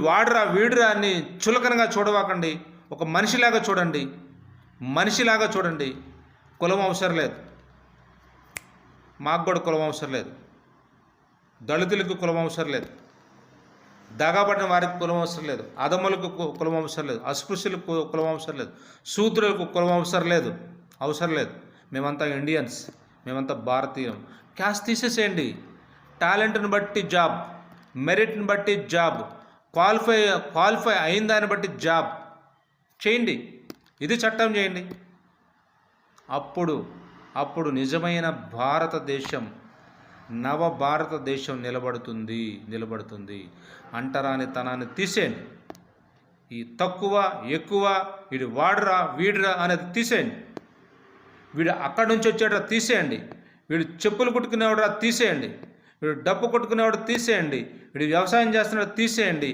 వాడురా వీడురా అని చులకనగా చూడవాకండి. ఒక మనిషిలాగా చూడండి. మనిషిలాగా చూడండి. కులం అవసరం లేదు. మాకు కూడా కులం అవసరం లేదు. దళితులకు కులం అవసరం లేదు. దగాబడిన వారికి కులం అవసరం లేదు. అదములకు కు- కులం అవసరం లేదు. అస్పృశ్యులకు కు- కులం అవసరం లేదు. శూద్రులకు కులం అవసరం లేదు. అవసరం లేదు. మేమంతా ఇండియన్స్. మేమంతా భారతీయం. క్యాస్ట్ తీసేసేయండి. టాలెంట్ని బట్టి జాబ్. మెరిట్ని బట్టి జాబ్. క్వాలిఫై క్వాలిఫై అయిన దాన్ని బట్టి జాబ్. చేయండి. ఇది చట్టం చేయండి. అప్పుడు అప్పుడు నిజమైన భారతదేశం నవ భారతదేశం నిలబడుతుంది నిలబడుతుంది. అంటరాని తనాన్ని తీసేయండి. ఈ తక్కువ ఎక్కువ వీడు వాడురా వీడురా అనేది తీసేయండి. వీడు అక్కడి నుంచి వచ్చేటరా తీసేయండి. వీడు చెప్పులు కుట్టుకునేవాడు తీసేయండి. వీడు డప్పు కొట్టుకునేవాడు తీసేయండి. వీడు వ్యవసాయం చేస్తున్నాడు తీసేయండి.